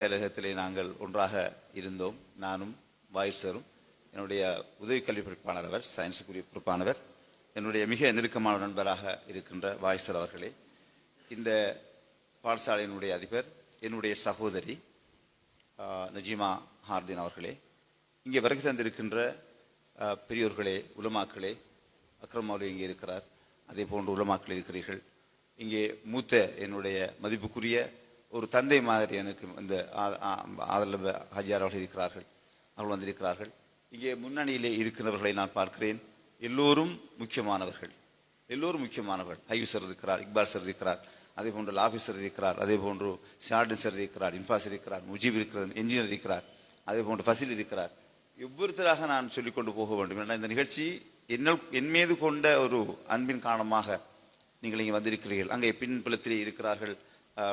செயலகத்திலே நாங்கள் ஒன்றாக இருந்தோம். நானும் வாயிசரும் என்னுடைய உதவி கல்வி பொறுப்பாளர் அவர் சயின்ஸுக்குரிய பொறுப்பானவர் என்னுடைய மிக நெருக்கமான நண்பராக இருக்கின்ற வாயிசர் அவர்களே இந்த பாடசாலையினுடைய அதிபர் என்னுடைய சகோதரி நஜீமா ஹார்தின் அவர்களே இங்கே வருகை தந்திருக்கின்ற பெரியோர்களே உலமாக்களே அக்ரம் இங்கே இருக்கிறார். அதே போன்று உலமாக்கள் இருக்கிறீர்கள். இங்கே மூத்த என்னுடைய மதிப்புக்குரிய ஒரு தந்தை மாதிரி எனக்கு இந்த ஆதல் ஆதரவு ஹஜியார் அவர்கள் இருக்கிறார்கள் அவர்கள் வந்திருக்கிறார்கள். இங்கே முன்னணியிலே இருக்கிறவர்களை நான் பார்க்கிறேன். எல்லோரும் முக்கியமானவர்கள். எல்லோரும் முக்கியமானவர்கள். ஐயூசர் சார் இருக்கிறார் இக்பால் சார் இருக்கிறார் அதே போன்று லாபி இருக்கிறார் அதே போன்று ஷார்டின் சார் இருக்கிறார் இன்ஃபாஸ் இருக்கிறார் முஜீப் இருக்கிறார் என்ஜினியர் இருக்கிறார் அதே போன்று ஃபசில் இருக்கிறார். ஒவ்வொருத்தராக நான் சொல்லிக்கொண்டு போக வேண்டும் ஏன்னா இந்த நிகழ்ச்சி என்ன என் மீது கொண்ட ஒரு அன்பின் காரணமாக நீங்கள் இங்கே வந்திருக்கிறீர்கள். அங்கே பின்புலத்திலே இருக்கிறார்கள்.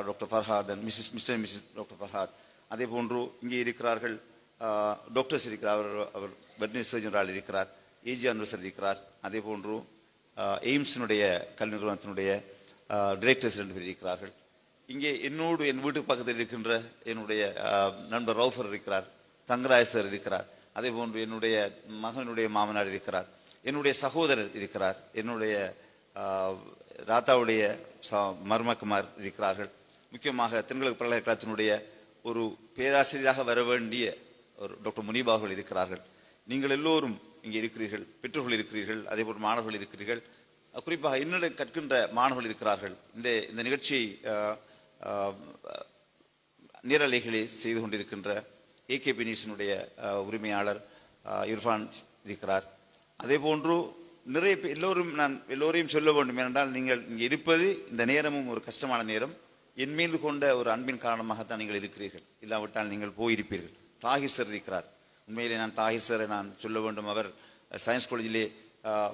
Doctor ஃபர்ஹாதன் Mrs Mr Mrs doctor Farhath அதே போன்று இங்கே இருக்கிறார்கள் டாக்டர்ஸ் இருக்கிறார் அவர் அவர் வெட்டினரி சர்ஜனரால் இருக்கிறார் ஏஜி அன்வர்சர் இருக்கிறார் அதே போன்று எய்ம்ஸினுடைய கல்வி நிறுவனத்தினுடைய டிரெக்டர்ஸ் ரெண்டு பேர் இருக்கிறார்கள் இங்கே என்னோடு என் வீட்டுக்கு பக்கத்தில் இருக்கின்ற என்னுடைய நண்பர் ரவுஃபர் இருக்கிறார் தங்கராஜ் சார் இருக்கிறார் அதே போன்று என்னுடைய மகனுடைய மாமனார் இருக்கிறார் என்னுடைய சகோதரர் இருக்கிறார் என்னுடைய ராதாவுடைய ராத்தாவுடைய ச- மருமக்குமார் இருக்கிறார்கள் முக்கியமாக தென்கிழக்கு பல்கலைக்கழகத்தினுடைய ஒரு பேராசிரியராக வர வேண்டிய ஒரு டாக்டர் முனீபா இருக்கிறார்கள். நீங்கள் எல்லோரும் இங்கே இருக்கிறீர்கள் பெற்றோர்கள் இருக்கிறீர்கள் அதே மாணவர்கள் இருக்கிறீர்கள். குறிப்பாக என்னிடம் கற்கின்ற மாணவர்கள் இருக்கிறார்கள். இந்த இந்த நிகழ்ச்சியை நீரலைகளை செய்து கொண்டிருக்கின்ற ஏகே நியூஸினுடைய உரிமையாளர் இர்ஃபான் இருக்கிறார். அதே போன்று நிறைய பேர் எல்லோரும் நான் எல்லோரையும் சொல்ல வேண்டும் ஏனென்றால் நீங்கள் இங்கே இருப்பது இந்த நேரமும் ஒரு கஷ்டமான நேரம். என் மீது கொண்ட ஒரு அன்பின் காரணமாகத்தான் நீங்கள் இருக்கிறீர்கள். இல்லாவிட்டால் நீங்கள் போயிருப்பீர்கள். தாகிர் சார் இருக்கிறார். உண்மையிலே நான் தாகிர் சாரை நான் சொல்ல வேண்டும். அவர் சயின்ஸ் காலேஜிலே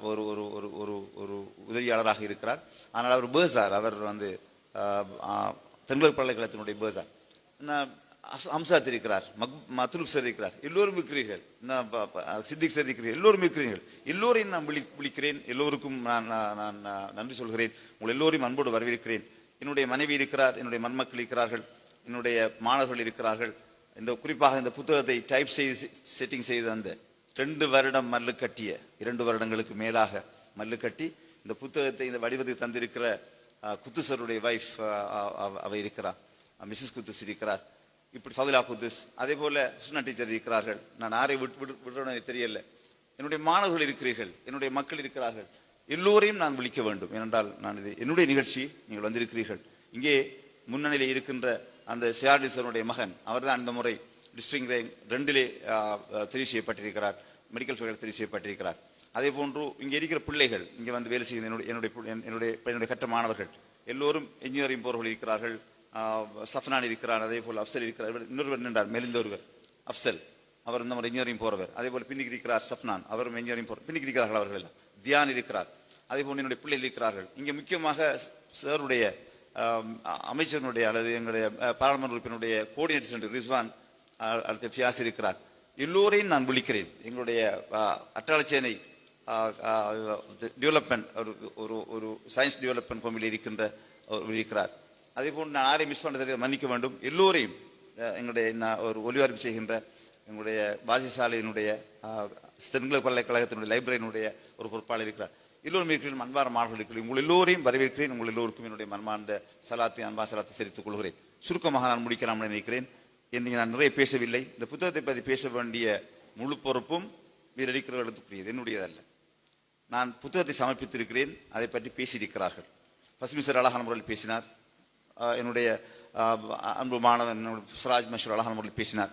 ஒரு ஒரு ஒரு ஒரு ஒரு உதவியாளராக இருக்கிறார். ஆனால் அவர் பேசார். அவர் வந்து அஹ், தென்கிழக்கு பல்கலைக்கழகத்தினுடைய பேசார். நான் அம்சாத் இருக்கிறார் மக் மத்ரூப் சார் இருக்கிறார் எல்லோரும் இருக்கிறீர்கள். நான் சித்திக் சார் இருக்கிறீர்கள் எல்லோரும் இருக்கிறீர்கள். எல்லோரையும் நான் விழி விழிக்கிறேன். எல்லோருக்கும் நான் நான் நான் நன்றி சொல்கிறேன். உங்கள் எல்லோரையும் அன்போடு வரவேற்கிறேன். என்னுடைய மனைவி இருக்கிறார் என்னுடைய மண்மக்கள் இருக்கிறார்கள் என்னுடைய மாணவர்கள் இருக்கிறார்கள். இந்த குறிப்பாக இந்த புத்தகத்தை டைப் செய்து செட்டிங் செய்து அந்த ரெண்டு வருடம் மல்லு கட்டிய இரண்டு வருடங்களுக்கு மேலாக மல்லு கட்டி இந்த புத்தகத்தை இந்த வடிவத்துக்கு தந்திருக்கிற குத்துசருடைய வைஃப் அவ இருக்கிறார். மிஸ்ஸஸ் குத்துஸ் இருக்கிறார். இப்படி ஃபதுலா குதுஸ் அதே போல சுஷ்னா டீச்சர் இருக்கிறார்கள். நான் யாரை விட்டு விட்டு விடுறேன்னு தெரியல. என்னுடைய மாணவர்கள் இருக்கிறீர்கள். என்னுடைய மக்கள் இருக்கிறார்கள். எல்லோரையும் நான் விழிக்க வேண்டும். ஏனென்றால் நான் இது என்னுடைய நிகழ்ச்சி நீங்கள் வந்திருக்கிறீர்கள். இங்கே முன்னணியில் இருக்கின்ற அந்த சியார்டிசனுடைய மகன் அவர்தான் இந்த முறை டிஸ்ட்ரிக்ட் ரேங்க் ரெண்டிலே தெரிவு செய்யப்பட்டிருக்கிறார். மெடிக்கல் ஃபீல்டில் தெரிவு செய்யப்பட்டிருக்கிறார். அதே போன்று இங்கே இருக்கிற பிள்ளைகள் இங்கே வந்து வேலை செய்கிற என்னுடைய என்னுடைய என்னுடைய என்னுடைய கட்ட மாணவர்கள் எல்லோரும் இன்ஜினியரிங் போர்கள் இருக்கிறார்கள். சஃப்னான் இருக்கிறார் அதே போல் அப்சல் இருக்கிறார். இவர் இன்னொருவர் நின்றார் மெலிந்த அஃப்சல். அப்சல் அவர் இந்த மாதிரி இன்ஜினியரிங் போறவர். அதே போல் பின்னிக்கு இருக்கிறார் சஃப்னான். அவரும் இன்ஜினியரிங் போற பின்னிக்கு இருக்கிறார்கள் அவர்கள் எல்லாம் தியான் இருக்கிறார். அதே போல் என்னுடைய பிள்ளைகள் இருக்கிறார்கள். இங்கே முக்கியமாக சாருடைய ஆஹ், அமைச்சருடைய அல்லது எங்களுடைய பாராளுமன்ற உறுப்பினுடைய கோஆர்டினேட்டர் ரிஸ்வான் அடுத்த பியாஸ் ஃபியாஸ் இருக்கிறார். எல்லோரையும் நான் விழிக்கிறேன். எங்களுடைய அட்டாளச்சேனை டெவலப்மெண்ட் ஒரு ஒரு ஒரு சயின்ஸ் டெவலப்மெண்ட் கமிட்டியில் இருக்கின்ற இருக்கிறார். அதே போன்று நான் யாரையும் மிஸ் பண்ணதை மன்னிக்க வேண்டும். எல்லோரையும் எங்களுடைய நான் ஒரு ஒலிபரப்பு செய்கின்ற எங்களுடைய பாசிசாலையினுடைய அஹ், தென்கிழக்கு பல்கலைக்கழகத்தினுடைய லைப்ரரியினுடைய ஒரு பொறுப்பாளர் இருக்கிறார். எல்லோரும் இருக்கிறேன் அன்பான மாணவர்கள் இருக்கிறேன் உங்கள் எல்லோரையும் வரவேற்கிறேன். உங்கள் எல்லோருக்கும் என்னுடைய மன்மார்ந்த சலாத்தை அன்பா சலாத்தை செலுத்திக் கொள்கிறேன். சுருக்கமாக நான் முடிக்கலாம் என நினைக்கிறேன். என்று நான் நிறைய பேசவில்லை. இந்த புத்தகத்தை பற்றி பேச வேண்டிய முழு பொறுப்பும் வீரடிக்கிறவர்களுக்குரியது என்னுடையதல்ல. நான் புத்தகத்தை சமர்ப்பித்திருக்கிறேன். அதை பற்றி பேசியிருக்கிறார்கள். பசுமிசர் அழகான முறையில் பேசினார். என்னுடைய அன்பு மாணவன் சிராஜ் மஷூர் அழகான முறையில் பேசினார்.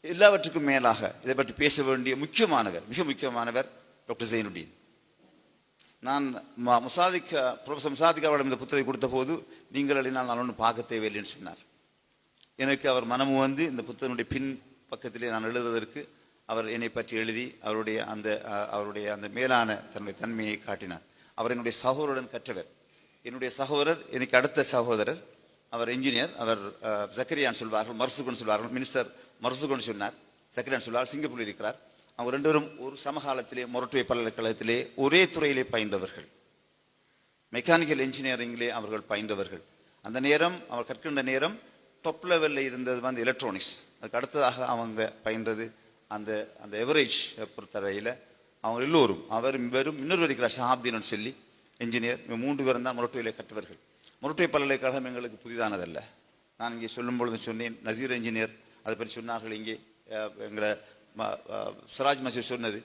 எல்லாவற்றுக்கும் மேலாக இதை பற்றி பேச வேண்டிய முக்கியமானவர் மிக முக்கியமானவர் டாக்டர் ஜெயினுடீன் நான் ம- முசாதிக் ப்ரொஃபசர் முசாதிக் அவரிடம் இந்த புத்தகத்தை கொடுத்த போது நீங்கள் எழுதினால் நான் ஒன்றும் பார்க்க தேவையில்லைன்னு சொன்னார். எனக்கு அவர் மனமு வந்து இந்த புத்தகனுடைய பின் பக்கத்திலே நான் எழுதுவதற்கு அவர் என்னை பற்றி எழுதி அவருடைய அந்த அவருடைய அந்த மேலான தன்னுடைய தன்மையை காட்டினார். அவர் என்னுடைய சகோதரருடன் கற்றவர். என்னுடைய சகோதரர் எனக்கு அடுத்த சகோதரர் அவர் இன்ஜினியர் அவர் சக்கரியான் சொல்வார்கள் மர்சுகுன் சொல்வார்கள் மினிஸ்டர் மர்சுகுன் சொன்னார். சக்கரியான் சொல்வார் சிங்கப்பூரில் இருக்கிறார். அவங்க ரெண்டு பேரும் ஒரு சமகாலத்திலே மொரட்டுவை பல்கலைக்கழகத்திலே ஒரே துறையிலே பயின்றவர்கள். மெக்கானிக்கல் இன்ஜினியரிங்கிலே அவர்கள் பயின்றவர்கள். அந்த நேரம் அவர் கற்கின்ற நேரம் டொப் லெவலில் இருந்தது வந்து எலக்ட்ரானிக்ஸ் அதுக்கு அடுத்ததாக அவங்க பயின்றது அந்த அந்த எவரேஜ் பொறுத்தவரையில் அவங்க எல்லோரும் அவர் வெறும் இன்னொரு இருக்கிறார் ஷஹாப்தீன் சொல்லி இன்ஜினியர் மூன்று பேரும் தான் முரட்டுவிலை கற்றவர்கள். முரட்டுவை பல்கலைக்கழகம் எங்களுக்கு புதிதானதல்ல. நான் இங்கே சொல்லும் பொழுது சொன்னேன் நசீர் இன்ஜினியர் அதை பற்றி சொன்னார்கள் இங்கே எங்களை ம- சிராஜ் மசீர் சொன்னது.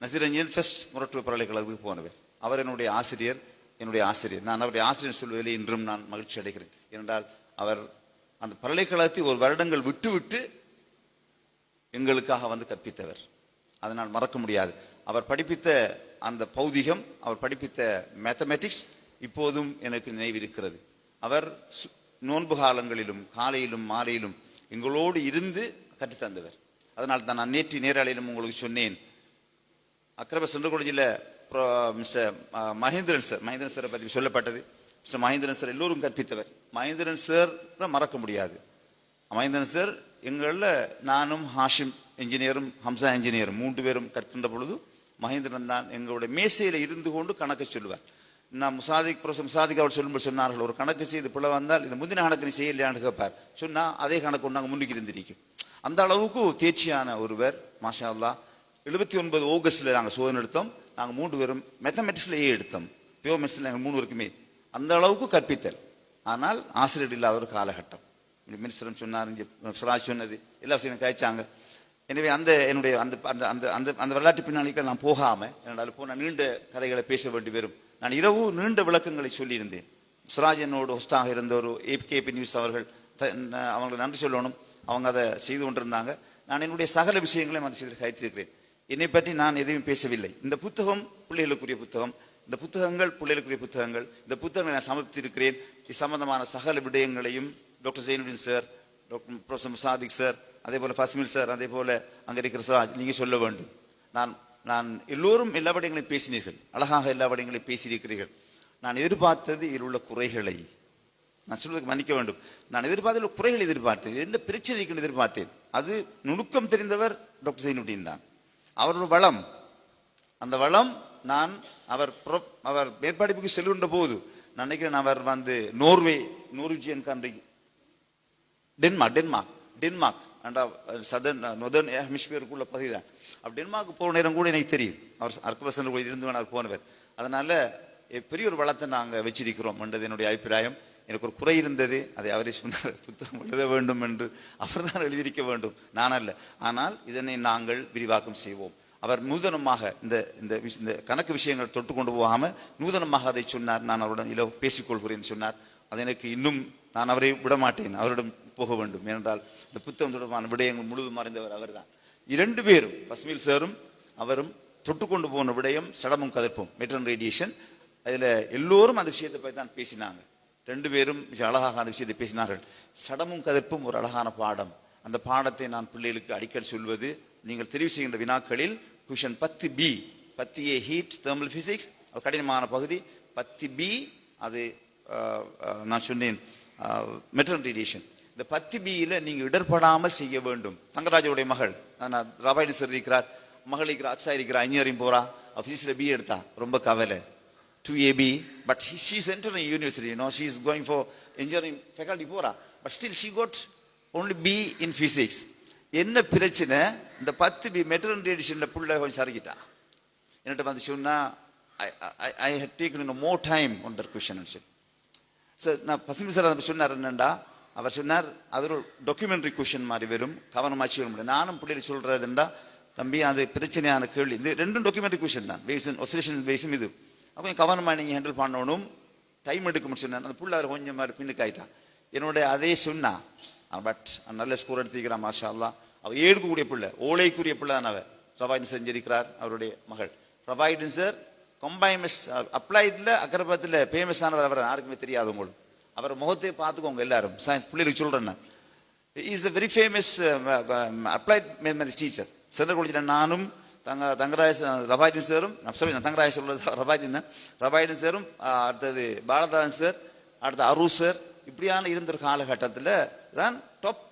நசீர் இன்ஜினியர் ஃபர்ஸ்ட் முரட்டுவை பல்கலைக்கழகத்துக்கு போனவர். அவர் என்னுடைய ஆசிரியர் என்னுடைய ஆசிரியர். நான் அவருடைய ஆசிரியர் சொல்வதில் இன்றும் நான் மகிழ்ச்சி அடைகிறேன். ஏனென்றால் அவர் அந்த பல்கலைக்கழகத்தை ஒரு வருடங்கள் விட்டு விட்டு எங்களுக்காக வந்து கற்பித்தவர். அதனால் மறக்க முடியாது. அவர் படிப்பித்த அந்த பௌதிகம் அவர் படிப்பித்த மேத்தமெட்டிக்ஸ் இப்போதும் எனக்கு நினைவிருக்கிறது. அவர் நோன்பு காலங்களிலும் காலையிலும் மாலையிலும் எங்களோடு இருந்து கற்றுத்தந்தவர். அதனால் தான் நான் நேற்று நேரலையிலும் உங்களுக்கு சொன்னேன். அக்ரப சென்றகுடியில் மிஸ்டர் மகேந்திரன் சார் மகேந்திரன் சாரை பற்றி சொல்லப்பட்டது. மிஸ்டர் மகேந்திரன் சார் எல்லோரும் கற்பித்தவர். மகேந்திரன் சார் மறக்க முடியாது. மகேந்திரன் சார் எங்களில் நானும் ஹாஷிம் இன்ஜினியரும் ஹம்சா இன்ஜினியரும் மூன்று பேரும் கற்கின்ற பொழுது மகேந்திரன் தான் எங்களுடைய மேசையில் இருந்து கொண்டு கணக்கு சொல்லுவார். நான் முசாதிக் ப்ரொஃபசர் முசாதிக் அவர் சொல்லும்போது சொன்னார்கள் ஒரு கணக்கு செய்து பிள்ளை வந்தால் இந்த முந்தின கணக்கு நீ செய்யலையான்னு கேட்பார். சொன்னால் அதே கணக்கு நாங்கள் முன்னுக்கு இருந்திருக்கும். அந்த அளவுக்கு தேர்ச்சியான ஒருவர் மாஷா அல்லா எழுபத்தி ஒன்பது ஆகஸ்டில் நாங்கள் சோதனை எடுத்தோம். நாங்கள் மூன்று பேரும் மேத்தமெட்டிக்ஸ்ல ஏ எடுத்தோம். பியோ மெட்ஸில் நாங்கள் மூணு பேருக்குமே. அந்த அளவுக்கு கற்பித்தல். ஆனால் ஆசிரியர் இல்லாத ஒரு காலகட்டம். மினிஸ்டரும் சொன்னார் இங்கே சுராஜ் சொன்னது. எல்லா விஷயம் காய்ச்சாங்க எனவே அந்த என்னுடைய அந்த அந்த அந்த அந்த அந்த வரலாற்று பின்னாளிகள் நான் போகாமல் என்னால் போன நீண்ட கதைகளை பேச வேண்டி வரும். நான் இரவு நீண்ட விளக்கங்களை சொல்லியிருந்தேன். சுராஜ் என்னோடு ஹொஸ்டாக இருந்த ஒரு ஏபிகேபி நியூஸ் அவர்கள் த- ந- அவங்களுக்கு நன்றி சொல்லணும். அவங்க அதை செய்து கொண்டிருந்தாங்க. நான் என்னுடைய சகல விஷயங்களையும் அந்த செய்து கைத்திருக்கிறேன் என்னை பற்றி நான் எதையும் பேசவில்லை. இந்த புத்தகம் பிள்ளைகளுக்குரிய புத்தகம். இந்த புத்தகங்கள் பிள்ளைகளுக்குரிய புத்தகங்கள். இந்த புத்தகங்களை நான் சமர்ப்பித்திருக்கிறேன். இது சம்பந்தமான சகல விடயங்களையும் doctor ஜெயினுடன் sir doctor professor Sadiq sir அதே போல் ஃபஸ்மில் சார் அதே போல் அங்கே இருக்கிற சார் நீங்கள் சொல்ல வேண்டும். நான் நான் எல்லோரும் எல்லா படங்களையும் பேசினீர்கள். அழகாக எல்லா படங்களையும் பேசியிருக்கிறீர்கள். நான் எதிர்பார்த்தது இதில் உள்ள குறைகளை. நான் சொல்வதற்கு மன்னிக்க வேண்டும். நான் எதிர்பார்த்த குறைகள் எதிர்பார்த்தேன். என்ன பிரச்சனை இருக்குன்னு எதிர்பார்த்தேன்? அது நுணுக்கம் தெரிந்தவர் டாக்டர் ஜெயினுddin தான். அவரோட வளம். அந்த வளம் நான் அவர் அவர் மேற்படிப்புக்கு செல்கின்ற போது நான் நினைக்கிறேன் அவர் வந்து Norway Norwegian country Denmark Denmark Denmark அண்டா சதன் நொதர்ன் ஹெமிஸ்பியருக்குள்ள பகுதி தான். அப்படி டென்மார்க் போன நேரம் கூட எனக்கு தெரியும். அவர் அர்க்கபசன் கூட இருந்து வேணார் போனவர். அதனால் பெரிய ஒரு வளத்தை நாங்கள் வச்சிருக்கிறோம் என்றது என்னுடைய அபிப்பிராயம். எனக்கு ஒரு குறை இருந்தது. அதை அவரே சொன்னார். புத்தகம் எழுத வேண்டும் என்று அவர்தான் எழுதியிருக்க வேண்டும். நான் அல்ல. ஆனால் இதனை நாங்கள் விரிவாக்கம் செய்வோம். அவர் நூதனமாக இந்த இந்த இந்த கணக்கு விஷயங்கள் தொட்டு கொண்டு போகாமல் நூதனமாக அதை சொன்னார். நான் அவருடன் இல்லை பேசிக்கொள்கிறேன் சொன்னார். அது எனக்கு இன்னும் நான் அவரை விட மாட்டேன் அவரிடம் போக வேண்டும். ஏனென்றால் இந்த புத்தகம் தொடர்பான விடயங்கள் முழுதும் மறைந்தவர் அவர்தான். இரண்டு பேரும் பசுமையில் சாரும் அவரும் தொட்டுக்கொண்டு போன விடயம் சடமும் கதற்பும் மெட்ரன் ரேடியேஷன். அதில் எல்லோரும் அந்த விஷயத்தை பற்றி தான் பேசினாங்க. ரெண்டு பேரும் மிக அழகாக அந்த விஷயத்தை பேசினார்கள். சடமும் கதற்பும் ஒரு அழகான பாடம். அந்த பாடத்தை நான் பிள்ளைகளுக்கு அடிக்கடி சொல்வது நீங்கள் தெரிவு செய்கின்ற வினாக்களில் கொஷன் பத்து பி பத்து ஏ ஹீட் தெர்மல் ஃபிசிக்ஸ் அது கடினமான பகுதி. பத்து பி அது நான் சொன்னேன் மெட்ரன் ரேடியேஷன் இந்த பத்து பியில நீங்க இடர்படாமல் செய்ய வேண்டும். தங்கராஜுடைய மகள். நான் ரபாயினி சார் இருக்கிறார் மகள் இருக்கிறா அக்ஷா இருக்கிறா இன்ஜினியரிங் போறா. ஆஃபீஸில் பி எடுத்தா. ரொம்ப கவலை. Two A B but he, she's entering university no she is going for engineering faculty போறா. But still she got only B in physics என்ன பிரச்சனை? இந்த பத்து பி மெட்ரன் ரேடிஷனில் புள்ள கொஞ்சம் சறுக்கிட்டா. என்கிட்ட வந்து சொன்னால் I had taken more time on the question sir நான் பசுமை சார் சொன்னார் என்னண்டா? அவர் சொன்னார் அது ஒரு டாக்குமெண்ட்ரி கொஷின் மாதிரி வரும். கவனமாக செய்ய முடியும் நானும் பிள்ளைகள் சொல்கிறதுண்டா தம்பி அது பிரச்சனையான கேள்வி. இது ரெண்டும் டாக்குமெண்ட்ரி கொஷின் தான். பேசன் ஒசிலேஷன் பேசும் இது. அப்போ கவனமாக நீங்கள் ஹேண்டில் பண்ணணும். டைம் எடுக்க சொன்னார். அந்த பிள்ளை அவர் கொஞ்சம் மாதிரி பின்னுக்காயிட்டான் என்னுடைய அதே சொன்னா பட் நல்ல ஸ்கோர் எடுத்துக்கிறான் மாஷா அல்லா அவ ஏழுக்கூடிய பிள்ளை ஓலைக்குரிய பிள்ளை தான் அவர் ரவாயின் செஞ்சிருக்கிறார் அவருடைய மகள். ரவாயிடன் சார் கொம்பாய்மஸ் அப்ளைட்ல அக்ரபாத்தில் ஃபேமஸ் ஆனவர் அவர் யாருக்குமே தெரியாது உங்களுக்கு. அவர் முகத்தை பார்த்துக்கோங்க எல்லாரும். சயின்ஸ் பிள்ளைகளுக்கு சொல்றேன் நான். Is a very famous applied mathematics teacher central காலேஜில் நானும் தங்க தங்கராஜ் ரபாய்டின் சாரும் சாரி நான் தங்கராஜ் சொல்கிறது ரபாய்டின் தான். ரபாய்டின் சாரும் அடுத்தது பாலதாசன் சார் அடுத்து அரு சார் இப்படியான இருந்த ஒரு காலகட்டத்தில் தான் டாப்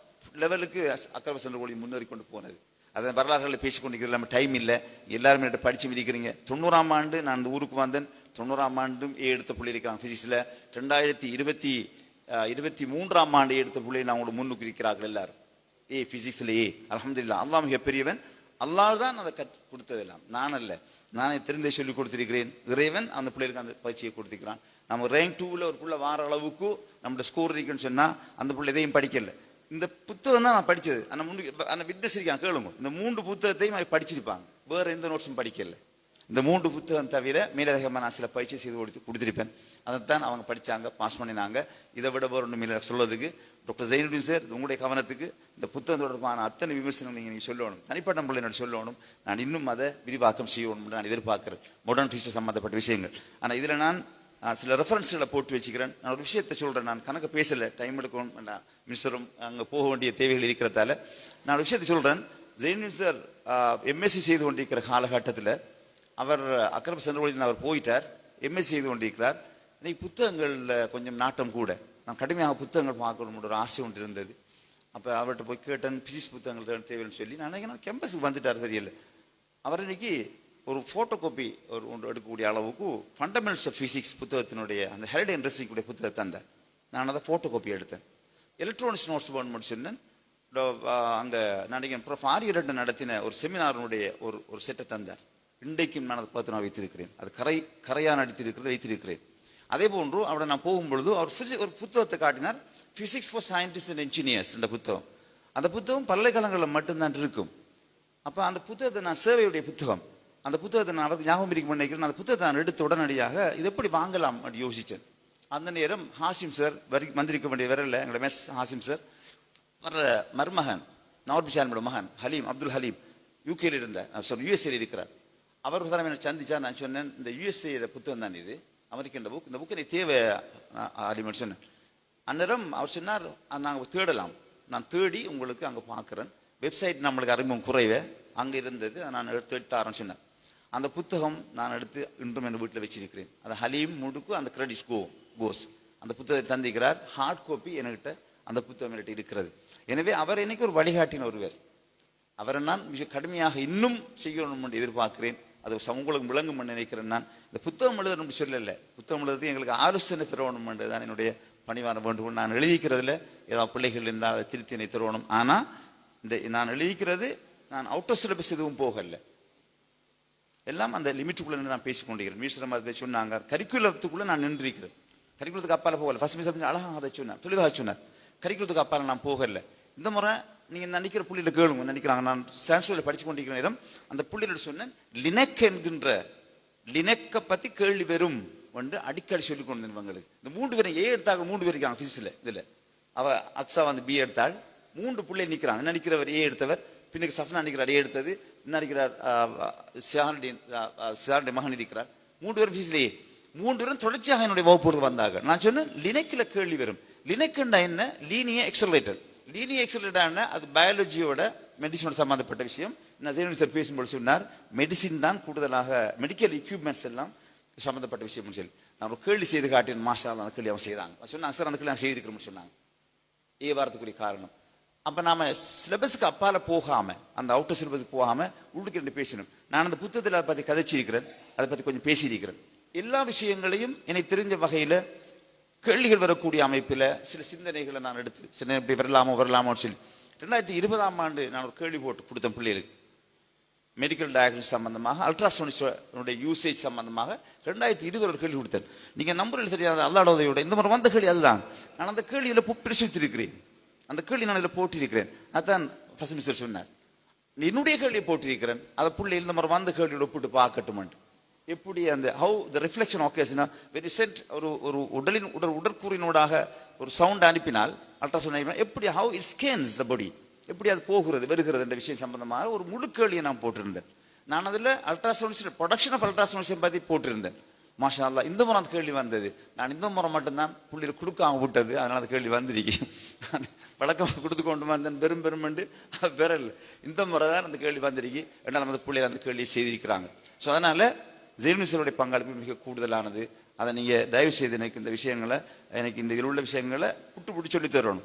லெவலுக்கு அக்கரவ சென்ட்ரல் காலேஜ் முன்னேறி கொண்டு போனது. அதை வரலாறுகளை பேசிக்கொண்டிருக்கிறது நம்ம டைம் இல்லை. எல்லாருமே என்கிட்ட படிச்சு மிதிக்கிறீங்க. தொண்ணூறாம் ஆண்டு நான் இந்த ஊருக்கு வந்தேன். தொண்ணூறாம் ஆண்டும் ஏ எடுத்த புள்ளி இருக்காங்க ஃபிசிக்ஸில் ரெண்டாயிரத்தி இருபத்தி இருபத்தி மூன்றாம் ஆண்டு எடுத்த பிள்ளையை நான் உங்களுக்கு முன்னுக்கு இருக்கிறார்கள் எல்லாரும். ஏ ஃபிசிக்ஸில் ஏ அலமதுல்லா அல்லா மிக பெரியவன் அல்லாஹ் தான் அதை கற்று கொடுத்ததெல்லாம். நான் அல்ல. நானே தெரிந்தே சொல்லி கொடுத்துருக்கிறேன். இறைவன் அந்த பிள்ளைகளுக்கு அந்த பயிற்சியை கொடுத்திருக்கிறான். நம்ம ரேங்க் டூவில் ஒரு பிள்ளை வார அளவுக்கு நம்மளோட ஸ்கோர் இருக்குன்னு சொன்னால் அந்த பிள்ளை எதையும் படிக்கல. இந்த புத்தகம் தான் நான் படித்தது அந்த முன்னு அந்த விட்னஸ் இருக்கான் கேளுங்க. இந்த மூன்று புத்தகத்தையும் அவன் படிச்சிருப்பாங்க வேறு எந்த நோட்ஸும் படிக்கல. இந்த மூன்று புத்தகம் தவிர மேலதிகமாக நான் சில பயிற்சி செய்து கொடுத்து கொடுத்திருப்பேன். அதைத்தான் அவங்க படித்தாங்க பாஸ் பண்ணினாங்க. இதை விட வேற ஒன்றும் இல்லை. சொல்றதுக்கு டாக்டர் ஜெயினுddin சார் உங்களுடைய கவனத்துக்கு இந்த புத்தகம் தொடர்பான அத்தனை விமர்சனம் நீங்கள் நீங்கள் சொல்லணும். தனிப்பட்ட முறையில் என்னோட சொல்லணும். நான் இன்னும் அதை விரிவாக்கம் செய்யணும் நான் எதிர்பார்க்குறேன். மாடர்ன் ஃபீச்சர் சம்மந்தப்பட்ட விஷயங்கள். ஆனால் இதில் நான் சில ரெஃபரன்ஸ்களை போட்டு வச்சுக்கிறேன். நான் ஒரு விஷயத்தை சொல்கிறேன் நான் கணக்கு பேசலை. டைம் எடுக்கணும். வேண்டாம். அங்கே போக வேண்டிய தேவைகள் இருக்கிறதால நான் ஒரு விஷயத்தை சொல்கிறேன் ஜெயினுddin சார் எம்எஸ்சி செய்து கொண்டிருக்கிற காலகட்டத்தில் அவர் அக்ரம் சென்றவழியில் அவர் போயிட்டார். எம்எஸ்சி செய்து கொண்டிருக்கிறார். இன்னைக்கு புத்தகங்களில் கொஞ்சம் நாட்டம் கூட. நான் கடுமையாக புத்தகங்கள் பார்க்கணும் ஒரு ஆசை ஒன்று இருந்தது. அப்போ அவர்கிட்ட போய் கேட்டேன் பிசிக்ஸ் புத்தகங்கள் தேவைன்னு சொல்லி. நான் நினைக்கிறேன் கேம்பஸுக்கு வந்துட்டார் தெரியல. அவர் இன்னைக்கு ஒரு ஃபோட்டோ காப்பி ஒரு ஒன்று எடுக்கக்கூடிய அளவுக்கு ஃபண்டமெண்டல்ஸ் ஆஃப் ஃபிசிக்ஸ் புத்தகத்தினுடைய அந்த ஹெல்ட் இண்டஸ்ட்ரிக்குடைய புத்தகத்தை தந்தார். நான் அதை ஃபோட்டோ காப்பி எடுத்தேன். எலக்ட்ரானிக்ஸ் நோட்ஸ் வேணும்னு சொன்னேன். அங்கே நினைக்கிறேன் ப்ரொஃப் ஆரியரட்டன் நடத்தின ஒரு செமினாரினுடைய ஒரு ஒரு செட்டை தந்தார். இன்றைக்கும் நான் அதை பார்த்து நான் வைத்திருக்கிறேன். அது கரை கரையாக நடித்திருக்கிறது வைத்திருக்கிறேன். அதே போன்று அவரை நான் போகும்பொழுது அவர் ஃபிசிக் ஒரு புத்தகத்தை காட்டினார் physics for scientist and engineers என்ற புத்தகம். அந்த புத்தகம் பல்கலைக்கழகங்களில் மட்டும்தான் இருக்கும். அப்போ அந்த புத்தகத்தை நான் சேவையுடைய புத்தகம். அந்த புத்தகத்தை நான் ஞாபகம் இருக்கும் நினைக்கிறேன் அந்த புத்தகத்தை நான் எடுத்த உடனடியாக இது எப்படி வாங்கலாம் அப்படின்னு யோசித்தேன். அந்த நேரம் ஹாசிம் சார் வரி வந்திருக்க வேண்டிய விரல எங்களோட மெஸ் ஹாசிம் சார் வர்ற மருமகன் நவர் மகன் ஹலீம் அப்துல் ஹலீம் யூகேல இருந்தார். சாரி யூஎஸ்ஏல இருக்கிறார். அவர் தான் என்னை சந்திச்சா நான் சொன்னேன் இந்த யூஎஸ்ஏ புத்தகம் தான் இது. அமெரிக்கன் புக் இந்த புக்கு நீ தேவை அப்படின்னு சொன்னேன். அந்நேரம் அவர் சொன்னார் நாங்கள் தேடலாம். நான் தேடி உங்களுக்கு அங்கே பார்க்குறேன். வெப்சைட் நம்மளுக்கு அறிமுகம் குறைவே அங்கே இருந்தது அதை நான் எடுத்து எடுத்து ஆரம்பிச்சேன் அந்த புத்தகம் நான் எடுத்து இன்றும் என் வீட்டில் வச்சிருக்கிறேன். அந்த ஹலீம் முடுக்கு அந்த கிரெடிட்ஸ் கோ கோஸ் அந்த புத்தகத்தை தந்திக்கிறார் ஹார்ட் காப்பி என்கிட்ட அந்த புத்தகம் என்கிட்ட இருக்கிறது. எனவே அவர் என்னைக்கு ஒரு வழிகாட்டின ஒருவர். அவரை நான் மிக கடுமையாக இன்னும் செய்யணும் என்று எதிர்பார்க்கிறேன். அது சமூகம் விளங்கும் நினைக்கிறேன் நான். இந்த புத்தகம் எழுதணும் சொல்லல புத்தகம் எழுதுறது எங்களுக்கு ஆலோசனை தரணும் என்று தான் என்னுடைய பணிவான வேண்டும் நான் எழுதிக்கிறதுல ஏதாவது பிள்ளைகள் இருந்தால் அதை திருத்தி என்னை ஆனால் இந்த நான் எழுதிக்கிறது நான் அவுட் ஆஃப் சிலபஸ் எதுவும் போகல. எல்லாம் அந்த லிமிட்டுக்குள்ளே நான் பேசிக்கொண்டிருக்கிறேன் மீஸ்வரம் அதை சொன்னாங்க. கரிக்குலத்துக்குள்ளே நான் நின்றிருக்கிறேன். கரிக்குலத்துக்கு அப்பால போகல. ஃபஸ்ட் மிஸ் அழகாக அதை சொன்னார். தெளிவாக சொன்னார். கரிக்குலத்துக்கு அப்பால நான் போகல. இந்த முறை நீங்கள் நினைக்கிற புள்ளியில கேளுங்க நினைக்கிறாங்க நான் சான்ஸ்வரில் படித்து கொண்டிருக்கிற நேரம் அந்த புள்ளியில் சொன்னேன் லினக் என்கின்ற லினக்கை பற்றி கேள்வி வரும் என்று அடிக்கடி சொல்லி கொண்டு இவங்களுக்கு. இந்த மூன்று பேரும் ஏ எடுத்தாங்க மூன்று பேர் இருக்காங்க ஃபிசிக்ஸில் இதில். அவள் அக்ஸா வந்து பி எடுத்தாள். மூன்று பிள்ளை நிற்கிறாங்க நினைக்கிறவர் ஏ எடுத்தவர். பின்னுக்கு சஃப்னா நிற்கிறார் ஏ எடுத்தது. நினைக்கிறார்? சியாருடைய சியாருடைய மகன் இருக்கிறார். மூன்று பேரும் பிசிக்ஸ்ல ஏ மூன்று பேரும் தொடர்ச்சியாக என்னுடைய வகுப்பு வந்தாங்க நான் சொன்னேன் லினக்கில் கேள்வி வரும் லினக்குண்டா என்ன? லீனிய எக்ஸலரேட்டர் லீனிய எக்ஸலரேட்டர் அது பயாலஜியோட மெடிசனோட சம்மந்தப்பட்ட விஷயம். நான் சார் பேசும்போது சொன்னார் மெடிசின் தான் கூடுதலாக மெடிக்கல் எக்யூப்மெண்ட்ஸ் எல்லாம் சம்மந்தப்பட்ட விஷயம்னு சொல்லி. நான் ஒரு கேள்வி செய்து காட்டின் மாஷா அந்த கேள்வி அவன் செய்தாங்க. சொன்னாங்க சார் அந்த கேள்வி நான் செய்திருக்கிறோம்னு சொன்னாங்க. ஏ வாரத்துக்குரிய காரணம். அப்போ நாம் சிலபஸுக்கு அப்பால் போகாமல் அந்த அவுட்டர் சிலபஸுக்கு போகாமல் உள்ளுக்கு ரெண்டு பேசணும். நான் அந்த புத்தகத்தில் அதை பற்றி கதைச்சிருக்கிறேன் அதை பற்றி கொஞ்சம் பேசியிருக்கிறேன். எல்லா விஷயங்களையும் எனக்கு தெரிஞ்ச வகையில் கேள்விகள் வரக்கூடிய அமைப்பில் சில சிந்தனைகளை நான் எடுத்து சின்ன இப்படி வரலாமோ வரலாமோன்னு சொல்லி. ரெண்டாயிரத்தி இருபதாம் ஆண்டு நான் ஒரு கேள்வி போட்டு கொடுத்தேன் பிள்ளைகளுக்கு. மெடிக்கல் டயக்னோஸ் சம்பந்தமாக அல்ட்ராசோனிக்ஸோட யூசேஜ் சம்பந்தமாக ரெண்டாயிரத்தி இருபது ஒரு கேள்வி கொடுத்தேன். நீங்கள் நம்பரில் தெரியாத அல்லாடோதையோட இந்த மாதிரி வந்த கேள்வி அதுதான். நான் அந்த கேள்வியில பிரசுரித்திருக்கிறேன். அந்த கேள்வி நான் இதில் போட்டிருக்கிறேன். அதான் ஃபர்ஸ்ட் மிஸ்டர் சொன்னார். என்னுடைய கேள்வியை போட்டிருக்கிறேன். அதை பிள்ளை இந்த மாதிரி வந்த கேள்வியோட ஒப்பிட்டு பார்க்கட்டுமெண்டு எப்படி அந்த ஹவு த ரிஃப்ளெக்ஷன் ஓகேஸ்னா வெரி செட் ஒரு ஒரு உடலின் உடல் உடற்கூறினூடாக ஒரு சவுண்ட் அனுப்பினால் அல்ட்ராசவுண்ட் எப்படி how it scans the body எப்படி அது போகிறது வருகிறது என்ற விஷயம் சம்பந்தமாக ஒரு முழுக்கேளியை நான் போட்டிருந்தேன். நான் அதில் அல்ட்ராசவுண்ட் ப்ரொடக்ஷன் ஆஃப் அல்ட்ராசவுண்ட் பற்றி போட்டிருந்தேன். மாஷா அல்லா இந்த முறை அந்த கேள்வி வந்தது. நான் இந்த முறை மட்டும்தான் புள்ளியில் கொடுக்காம விட்டது அதனால் அந்த கேள்வி வந்திருக்கேன் வழக்கம் கொடுத்து கொண்டு வந்தேன் பெரும் பெருமண்டு பெறல். இந்த முறை தான் அந்த கேள்வி வந்திருக்கு. என்னால் அந்த பிள்ளைகள் அந்த கேள்வியை செய்திருக்கிறாங்க. ஸோ அதனால் ஜெயலலிதாவுடைய பங்களிப்பு மிக கூடுதலானது. அதை நீங்கள் தயவு செய்து எனக்கு இந்த விஷயங்களை எனக்கு இந்த இதில் உள்ள விஷயங்களை புட்டு புட்டு சொல்லி தரணும்.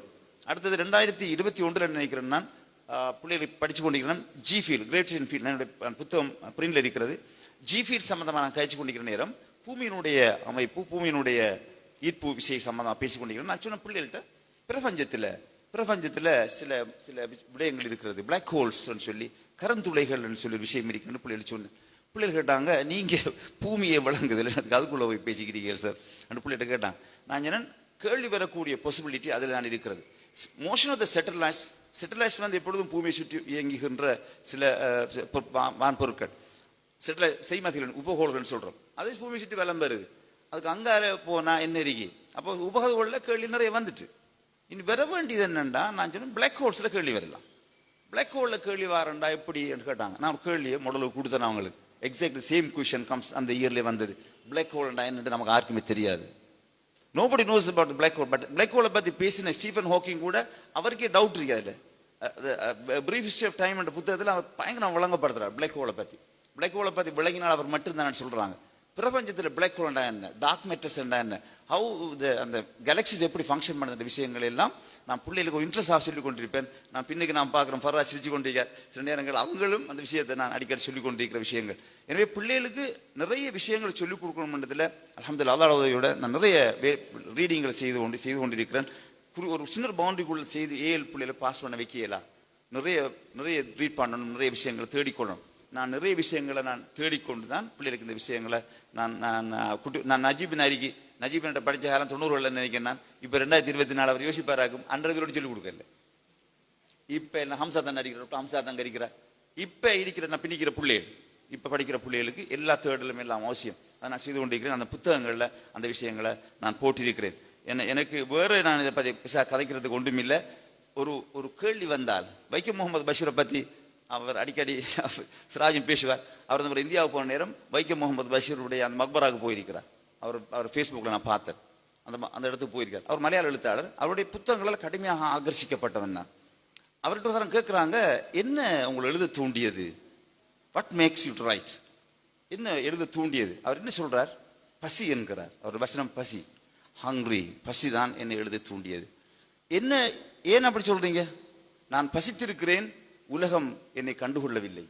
அடுத்தது ரெண்டாயிரத்தி இருபத்தி ஒன்றில் நினைக்கிறேன் நான். பிள்ளைகள் பிள்ளைகளை கொண்டிருக்கிறேன். ஜி ஃபீல் கிரேட் ஃபீல் என்னுடைய புத்தகம் பிரிண்டில் இருக்கிறது. ஜி ஃபீல் சம்மந்தமாக நான் கழிச்சு கொண்டிருக்கிற நேரம் பூமியினுடைய அமைப்பு பூமியினுடைய ஈர்ப்பு விஷயம் சம்மந்தமாக பேசி கொண்டிருக்கிறேன். நான் சொன்ன பிள்ளைகள்கிட்ட பிரபஞ்சத்தில் பிரபஞ்சத்தில் சில சில விடயங்கள் இருக்கிறது. பிளாக் ஹோல்ஸ்னு சொல்லி கரந்துளைகள்னு சொல்லி விஷயம் இருக்குன்னு பிள்ளைகள் சொன்னேன் பிள்ளைகள் கேட்டாங்க நீங்கள் பூமியை வழங்குதில்லை அதுக்கு அதுக்குள்ளே போய் பேசிக்கிறீங்க சார். அந்த பிள்ளைகிட்ட கேட்டாங்க நான் சொன்னேன் கேள்வி வரக்கூடிய பாசிபிலிட்டி அதில் தான் இருக்கிறது. மோஷன் ஆஃப் த செட்டலைஸ் செட்டலைஸ் வந்து எப்பொழுதும் பூமியை சுற்றி இயங்குகின்ற சில வான்பொருட்கள். செட்டில் செய்மதிகள் உபகோள்கள்னு சொல்கிறோம் அதே பூமி சுற்றி வலம் வருது. அதுக்கு அங்கார போனால் என்ன இருக்கி? அப்போ உபகோளில் கேள்வி நிறைய வந்துட்டு. இனி வர வேண்டியது என்னென்னா நான் சொன்னேன் பிளாக் ஹோல்ஸில் கேள்வி வரலாம். பிளாக் ஹோலில் கேள்வி வரண்டா எப்படி கேட்டாங்க. நான் கேள்வியை முதல்ல கொடுத்தேன் அவங்களுக்கு. எக்ஸாக்ட் சேம் கொஷன் கம்ஸ் அந்த இயர்லேயே வந்தது பிளாக் ஹோல் என்னன்னு நமக்கு யாருக்குமே தெரியாது nobody knows about black hole but black ஹோலை பற்றி பேசின ஸ்டீஃபன் ஹாக்கிங் கூட அவருக்கே டவுட் இருக்கு அதுல பிரீஃப் ஹிஸ்டரி ஆஃப் டைம் என்ற புத்தகத்தில் அவர் பயங்கரம் விளங்கப்படுத்துறார் பிளாக் ஹோலை பற்றி பிளாக் ஹோலை பற்றி விளங்கினால் அவர் மட்டும்தான் சொல்கிறாங்க பிரபஞ்சத்தில் பிளாக் ஹோல்டா என்ன? டார்க் மேட்டர்ஸ் என்ன? ஹவு அந்த கேலக்சிஸ் எப்படி ஃபங்க்ஷன் பண்ணுற விஷயங்கள் எல்லாம் நான் பிள்ளைகளுக்கு ஒரு இன்ட்ரெஸ்டாக சொல்லிக் கொண்டிருப்பேன். நான் பின்னுக்கு நான் பார்க்குறேன் ஃபர்ரா சிரிச்சு கொண்டிருக்கார். சில நேரங்கள் அவங்களும் அந்த விஷயத்தை நான் அடிக்கடி சொல்லிக் கொண்டிருக்கிற விஷயங்கள். எனவே பிள்ளைகளுக்கு நிறைய விஷயங்கள் சொல்லிக் கொடுக்கணும்ன்றதுல அலமதுல்லா அல்லா உதவியோட நான் நிறைய ரீடிங்களை செய்து கொண்டு செய்து கொண்டிருக்கிறேன். ஒரு சின்ன பவுண்டரிக்குள்ள செய்து ஏழு பிள்ளைகளை பாஸ் பண்ண வைக்கலாம் நிறைய நிறைய ரீட் பண்ணணும் நிறைய விஷயங்களை தேடிக்கொள்ளணும். நான் நிறைய விஷயங்களை நான் தேடிக்கொண்டு தான் பிள்ளைகளுக்கு இந்த விஷயங்களை நான் நான் குட்டி நான் நஜீபின் அருகி நஜீபின் படித்த காலம் தொண்ணூறுகளில் நினைக்கிறேன் நான். இப்போ ரெண்டாயிரத்தி இருபத்தி நாலு அவர் யோசிப்பாராக்கும் அன்றவரோடு சொல்லிக் கொடுக்கல. இப்போ என்ன ஹம்சா தான் நடிக்கிற ஹம்சா தான் கறிக்கிறார் இப்போ இடிக்கிற நான் பின்னிக்கிற பிள்ளைகள் இப்போ படிக்கிற பிள்ளைகளுக்கு எல்லா தேடலும் எல்லாம் அவசியம். அதை நான் செய்து கொண்டிருக்கிறேன். அந்த புத்தகங்களில் அந்த விஷயங்களை நான் போட்டிருக்கிறேன். என்ன எனக்கு வேறு நான் இதை பற்றி பெருசா கதைக்கிறதுக்கு ஒன்றுமில்லை ஒரு ஒரு கேள்வி வந்தால் வைக்கம் முகமது பஷீரை பற்றி அவர் அடிக்கடி சிராஜும் பேசுவார். அவர் நம்ம இந்தியாவுக்கு போன நேரம் வைக்கம் முகமது பஷீருடைய அந்த மக்பராவுக்கு போயிருக்கிறார். அவர் அவர் ஃபேஸ்புக்கில் நான் பார்த்தேன். அந்த அந்த இடத்துக்கு போயிருக்கார். அவர் மலையாள எழுத்தாளர். அவருடைய புத்தகங்களால் கடுமையாக ஆகர்ஷிக்கப்பட்டவன் நான். அவர்கிட்ட ஒருத்தரம் கேட்குறாங்க என்ன உங்களை எழுத தூண்டியது? வாட் மேக்ஸ் யூ ரைட் என்ன எழுத தூண்டியது? அவர் என்ன சொல்கிறார் பசி என்கிறார். அவர் வசனம் பசி. ஹங்க்ரி பசி தான் என்னை எழுத தூண்டியது. என்ன ஏன் அப்படி சொல்கிறீங்க நான் பசித்திருக்கிறேன் உலகம் என்னை கண்டுகொள்ளவில்லை.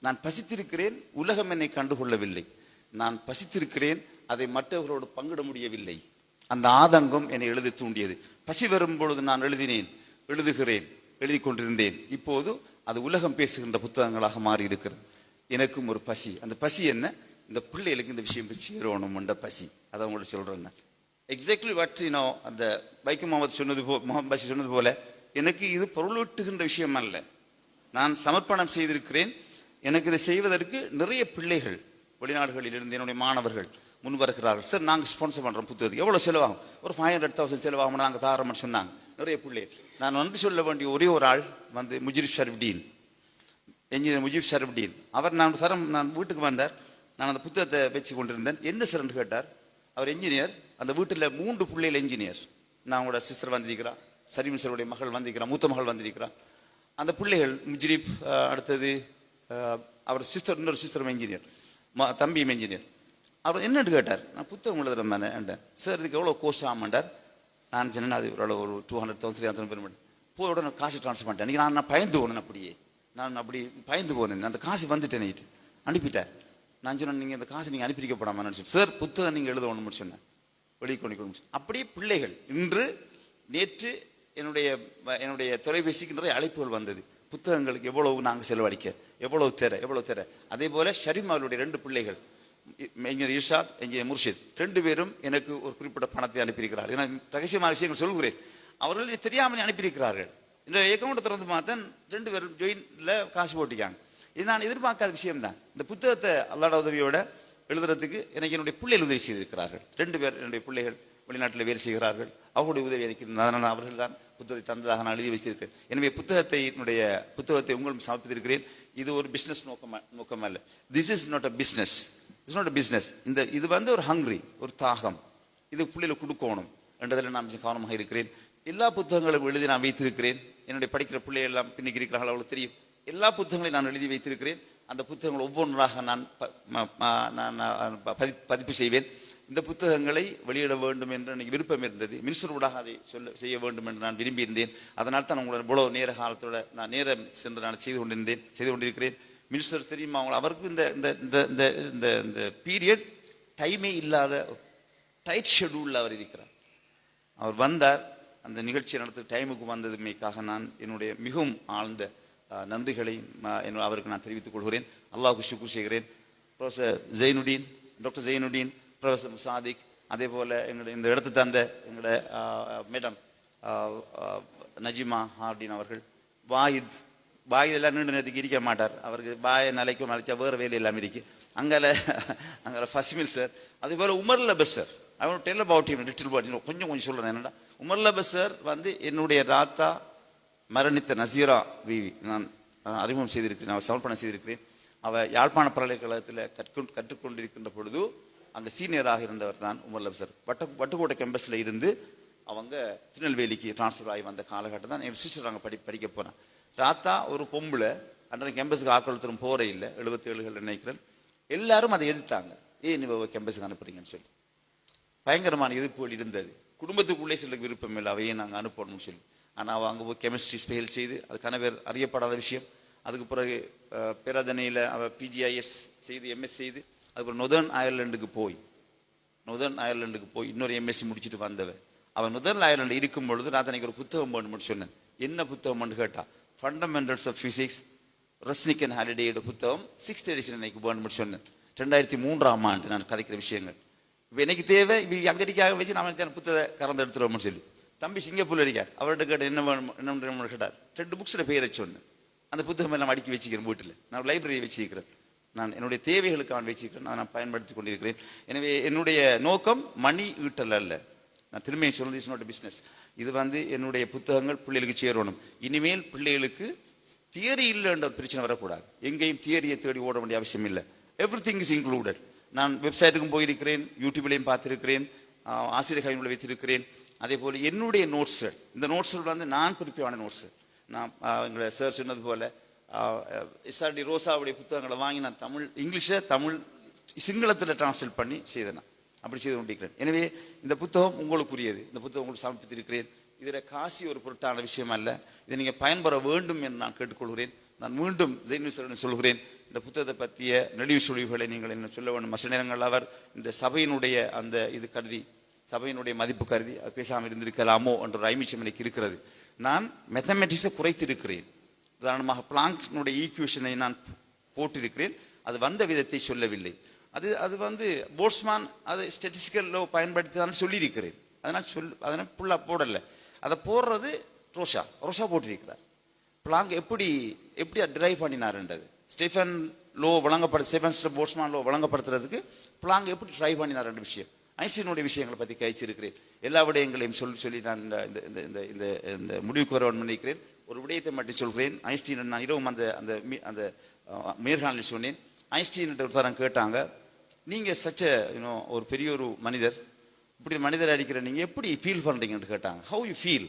நான் பசித்திருக்கிறேன் உலகம் என்னை கண்டுகொள்ளவில்லை. நான் பசித்திருக்கிறேன் அதை மற்றவர்களோடு பங்கிட முடியவில்லை. அந்த ஆதங்கம் என்னை எழுதி தூண்டியது. பசி வரும்பொழுது நான் எழுதினேன் எழுதுகிறேன் எழுதி கொண்டிருந்தேன். இப்போது அது உலகம் பேசுகின்ற புத்தகங்களாக மாறி இருக்கிறது எனக்கும் ஒரு பசி. அந்த பசி என்ன? இந்த பிள்ளைகளுக்கு இந்த விஷயம் சேரணும்ன்ற பசி. அதை உங்களுக்கு சொல்கிறேங்க எக்ஸாக்ட்லி வாட் அந்த வைக்கம் முகமது சொன்னது போ முகமது பசி சொன்னது போல எனக்கு இது பொருளூட்டுகின்ற விஷயம் அல்ல. நான் சமர்ப்பணம் செய்திருக்கிறேன். எனக்கு இதை செய்வதற்கு நிறைய பிள்ளைகள் வெளிநாடுகளில் இருந்து என்னுடைய மாணவர்கள் முன் வருகிறார்கள். சார் நாங்கள் ஸ்பான்சர் பண்ணுறோம் புத்தகத்துக்கு. எவ்வளோ செலவாகும்? ஒரு ஃபைவ் ஹண்ட்ரட் தௌசண்ட் செலவாகும் நாங்கள் தாரம்னு சொன்னாங்க. நிறைய பிள்ளைகள் நான் வந்து சொல்ல வேண்டிய ஒரே ஒரு ஆள் வந்து முஜிப் ஷர்ப்டீன் என்ஜினியர் முஜிப் ஷரப்டீன் அவர் நான் சரம் நான் வீட்டுக்கு வந்தார். நான் அந்த புத்தகத்தை வச்சு கொண்டிருந்தேன். என்ன சார்னு கேட்டார். அவர் என்ஜினியர் அந்த வீட்டில் மூன்று பிள்ளைகள் என்ஜினியர் நான் அவங்களோட சிஸ்டர் வந்திருக்கிறா. சரீம் சருடைய மகள் வந்திருக்கிறா மூத்த மகள் வந்திருக்கிறா. அந்த பிள்ளைகள் முஜ்ரீப் அடுத்தது அவர் சிஸ்டர் இன்னொரு சிஸ்டரும் என்ஜினியர் தம்பியும் என்ஜினியர் அவர் என்னன்னு கேட்டார். நான் புத்தகம் எழுதுறேன் சார் இதுக்கு எவ்வளோ கோஸ்ட் ஆமாண்டார் நான் சொன்னேன் அது ஒரு ஒரு two hundred thousand three hundred பேர் போய் உடனே காசு ட்ரான்ஸ்ஃபர் பண்ணிட்டேன். நான் நான் பயந்து போனேன் அப்படியே. நான் அப்படி பயந்து போனேன். அந்த காசு வந்துட்டேன் நைட்டு அனுப்பிட்டார். நான் சொன்னேன் நீங்கள் அந்த காசு நீங்கள் அனுப்பியிருக்கப்படாமல் நினச்சி சார் புத்தகம் நீங்கள் எழுதணும்னு சொன்னேன் வெளியே கொண்டு கொண்டு அப்படியே பிள்ளைகள் இன்று நேற்று என்னுடைய என்னுடைய தொலைபேசிக்கு நிறைய அழைப்புகள் வந்தது. புத்தகங்களுக்கு எவ்வளவு நாங்கள் செலவழிக்க எவ்வளவு தேர எவ்வளவு தேர அதே போல ஷரீம் அவருடைய ரெண்டு பிள்ளைகள் இங்கே இர்ஷாத் என்ஜினியர் முர்ஷித் ரெண்டு பேரும் எனக்கு ஒரு குறிப்பிட்ட பணத்தை அனுப்பியிருக்கிறார்கள் நான் ரகசியமான விஷயங்கள் சொல்கிறேன். அவர்கள் தெரியாமல் அனுப்பியிருக்கிறார்கள். இந்த அக்கௌண்ட் திறந்து பார்த்தேன் ரெண்டு பேரும் ஜெயினில் காசு போட்டிக்காங்க இது நான் எதிர்பார்க்காத விஷயம் தான் இந்த புத்தகத்தை அல்லாட உதவியோட எழுதுறதுக்கு எனக்கு என்னுடைய பிள்ளைகள் உதவி செய்திருக்கிறார்கள். ரெண்டு பேர் என்னுடைய பிள்ளைகள் வெளிநாட்டில் வேலை செய்கிறார்கள். அவர்களுடைய உதவி எனக்கு நான் அவர்கள் தான் புத்தகத்தை தந்ததாக நான் எழுதி வைத்திருக்கிறேன். எனவே புத்தகத்தை என்னுடைய புத்தகத்தை உங்களும் சமர்ப்பித்திருக்கிறேன். இது ஒரு பிஸ்னஸ் நோக்கமா நோக்கமா இல்லை this is not a business it's not a business இந்த இது வந்து ஒரு ஹங்க்ரி ஒரு தாகம். இது பிள்ளைகளுக்கு கொடுக்கணும் என்றதில் நான் கவனமாக இருக்கிறேன். எல்லா புத்தகங்களும் எழுதி நான் வைத்திருக்கிறேன். என்னுடைய படிக்கிற பிள்ளைகள் எல்லாம் பின்னிக்கு இருக்கிறார்கள் அவளுக்கு தெரியும். எல்லா புத்தகங்களையும் நான் எழுதி வைத்திருக்கிறேன். அந்த புத்தகங்கள் ஒவ்வொன்றாக நான் ப- ம- நான் நான் பதி- பதிப்பு செய்வேன். இந்த புத்தகங்களை வெளியிட வேண்டும் என்று எனக்கு விருப்பம் இருந்தது. மினிஸ்டரோடாக அதை சொல்ல செய்ய வேண்டும் என்று நான் விரும்பியிருந்தேன். அதனால் தான் உங்களோட இவ்வளவு நேர காலத்தோட நான் நேரம் சென்று நான் செய்து கொண்டிருந்தேன் செய்து கொண்டிருக்கிறேன். மினிஸ்டர் தெரியுமா அவங்க அவருக்கு இந்த இந்த இந்த இந்த இந்த இந்த பீரியட் டைமே இல்லாத டைட் ஷெடியூலில் அவர் இருக்கிறார். அவர் வந்தார். அந்த நிகழ்ச்சி நடத்த டைமுக்கு வந்ததுமேக்காக நான் என்னுடைய மிகவும் ஆழ்ந்த நன்றிகளை அவருக்கு நான் தெரிவித்துக் கொள்கிறேன். அல்லாஹ் சுக்கு செய்கிறேன். Professor Zainudeen doctor Zainudeen professor Sadiq அதே போல் எங்களுடைய இந்த இடத்து தந்த எங்களுடைய மேடம் நஜிமா அப்படின்னு அவர்கள் வாயித் பாய் எல்லாம் நீண்ட நேரத்துக்கு இருக்க மாட்டார் அவருக்கு பாயை நிலைக்கும் நிலைச்சா வேறு வேலை இல்லாமல் இருக்கு அங்கால அங்கால ஃபஸ்மில் சார் அதே போல் உமர் லபஸ் சார் அவன் டெல் அபவுட் ஹிம் லிட்டில் கொஞ்சம் கொஞ்சம் சொல்கிறேன் என்னடா உமர் லபஸ் சார் வந்து என்னுடைய ராத்தா மரணித்த நசீரா விவி நான் அறிமுகம் செய்திருக்கிறேன் அவள் சமர்ப்பணம் செய்திருக்கிறேன் அவள் யாழ்ப்பாண பல்கலைக்கழகத்தில் கற்று கற்றுக்கொண்டிருக்கின்ற பொழுது அங்கே சீனியராக இருந்தவர் தான் உமர் லப் சார். வட்ட வட்டுக்கோட்டை கேம்பஸில் இருந்து அவங்க திருநெல்வேலிக்கு ட்ரான்ஸ்ஃபர் ஆகி வந்த காலகட்டம் தான் என் சிஸ்டர் அங்கே படி படிக்க போனேன் ராத்தா ஒரு பொம்பளை அன்றைக்கு கேம்பஸுக்கு ஆக்கள் போகிற இல்லை எழுபத்தி ஏழுகள் நினைக்கிறேன். எல்லாரும் அதை எதிர்த்தாங்க. ஏன் நீ கேம்பஸுக்கு அனுப்புறீங்கன்னு சொல்லி. பயங்கரமான எதிர்ப்புகள் இருந்தது. குடும்பத்துக்குள்ளே சில விருப்பம் இல்லை அவையே நாங்கள் அனுப்பணும்னு சொல்லி. ஆனால் அவள் அங்கே போய் கெமிஸ்ட்ரி ஸ்பெயில் செய்து அது கணவர் அறியப்படாத விஷயம். அதுக்கு பிறகு பேராதனையில் அவள் பிஜிஐஎஸ் செய்து எம்எஸ் செய்து அதுக்கப்புறம் நொதர்ன் அயர்லாண்டுக்கு போய் நொதர்ன் அயர்லாண்டுக்கு போய் இன்னொரு எம்எஸ்சி முடிச்சுட்டு வந்தவ அவன் நொதர்ன் அயர்லாண்டு இருக்கும் பொழுது நான் தனக்கு ஒரு புத்தகம் வேணும்னு சொன்னேன். என்ன புத்தகம்னு கேட்டா fundamentals of physics Resnick and ஹாலிடேயோட புத்தகம் சிக்ஸ்த் எடிஷன் எனக்கு வேணும்னு சொன்னேன். ரெண்டாயிரத்தி மூன்றாம் ஆண்டு நான் கதைக்கிற விஷயங்கள். இப்போ எனக்கு தேவை இப்போ அங்கடிக்காக வச்சு நான் தான் புத்தகத்தை கறந்து எடுத்துருவோம்னு சொல்லி. தம்பி சிங்கப்பூர்ல இருக்கார். அவர்கிட்ட கேட்ட என்ன வேணும் என்ன கேட்டார். ரெண்டு புக்ஸில் பேர் சொன்னேன். அந்த புத்தகம் எல்லாம் அடுக்கி வச்சுக்கிறேன் வீட்டில். நான் லைப்ரரி வச்சுக்கிறேன் நான் என்னுடைய தேவைகளுக்கான வச்சிருக்கிறேன் அதை நான் பயன்படுத்தி கொண்டிருக்கிறேன். எனவே என்னுடைய நோக்கம் மணி ஈட்டல் அல்ல. நான் திரும்பியும் சொல்றது இஸ் நாட் பிஸ்னஸ் இது வந்து என்னுடைய புத்தகங்கள் பிள்ளைகளுக்கு சேரணும். இனிமேல் பிள்ளைகளுக்கு தியரி இல்லைன்ற ஒரு பிரச்சனை வரக்கூடாது. எங்கேயும் தியரியை தேடி ஓட வேண்டிய அவசியம் இல்லை. எவ்ரி திங் இஸ் இன்க்ளூடட் நான் வெப்சைட்டுக்கும் போயிருக்கிறேன் யூடியூப்லையும் பார்த்துருக்கிறேன் ஆஹ் ஆசிரியர் கையில் வைத்திருக்கிறேன். அதே போல் என்னுடைய நோட்ஸ்கள் இந்த நோட்ஸ்கள் வந்து நான் குறிப்பான நோட்ஸ்கள் நான் எங்களை சார் சொன்னது போல் எஸ்ஆர்டி ரோசாவுடைய புத்தகங்களை வாங்கி நான் தமிழ் இங்கிலீஷை தமிழ் சிங்களத்தில் டிரான்ஸ்லேட் பண்ணி செய்தேன் நான். அப்படி செய்து கொண்டிருக்கிறேன். எனவே இந்த புத்தகம் உங்களுக்குரியது. இந்த புத்தகம் உங்களுக்கு சமர்ப்பித்திருக்கிறேன். இதில் காசி ஒரு பொருட்டான விஷயம் அல்ல. இதை நீங்கள் பயன்பெற வேண்டும் என்று நான் கேட்டுக்கொள்கிறேன். நான் மீண்டும் ஜெயின்வீஸ்வரன் சொல்கிறேன். இந்த புத்தகத்தை பற்றிய நெடிவு சுழிவுகளை நீங்கள் என்ன சொல்ல வேண்டும்? மற்ற நேரங்கள் அவர் இந்த சபையினுடைய அந்த இது கருதி சபையினுடைய மதிப்பு கருதி அது பேசாமல் இருந்திருக்கலாமோ என்ற ஒரு ஐமிச்சம் எனக்கு இருக்கிறது. நான் மெத்தமெட்டிக்ஸை குறைத்திருக்கிறேன். உதாரணமாக பிளாங்க்னுடைய ஈக்குவேஷனை நான் போட்டிருக்கிறேன். அது வந்த விதத்தை சொல்லவில்லை. அது அது வந்து போட்ஸ்மான் அது ஸ்டெட்டிஸ்டிக்கல் லோ பயன்படுத்தி தான் சொல்லியிருக்கிறேன். அதனால் சொல் அதனால் ஃபுல்லாக போடலை. அதை போடுறது ரோஷா. ரோஷா போட்டிருக்கிறார். பிளாங்க் எப்படி எப்படி டிரைவ் பண்ணினார்ன்றது? ஸ்டீஃபன் லோ வழங்கப்படு ஸ்டீஃபன் போட்ஸ்மான் லோ வழங்கப்படுத்துறதுக்கு பிளாங்க் எப்படி ட்ரை ரெண்டு விஷயம். ஐன்ஸ்டீனுடைய விஷயங்களை பற்றி கழிச்சிருக்கிறேன். எல்லா விடயங்களையும் சொல்லி சொல்லி நான் இந்த இந்த இந்த இந்த இந்த இந்த முடிவுக்கு வரவன் நினைக்கிறேன். ஒரு விடயத்தை மட்டும் சொல்கிறேன். ஐன்ஸ்டீன் நான் இரவும் அந்த அந்த அந்த மேற்காலில் சொன்னேன். ஐன்ஸ்டீன் ஒருத்தரம் கேட்டாங்க. நீங்கள் சச்ச யூனோ ஒரு பெரிய ஒரு மனிதர் இப்படி மனிதர் அடிக்கிற நீங்கள் எப்படி ஃபீல் பண்ணுறீங்கன்னு கேட்டாங்க. ஹவு யூ ஃபீல்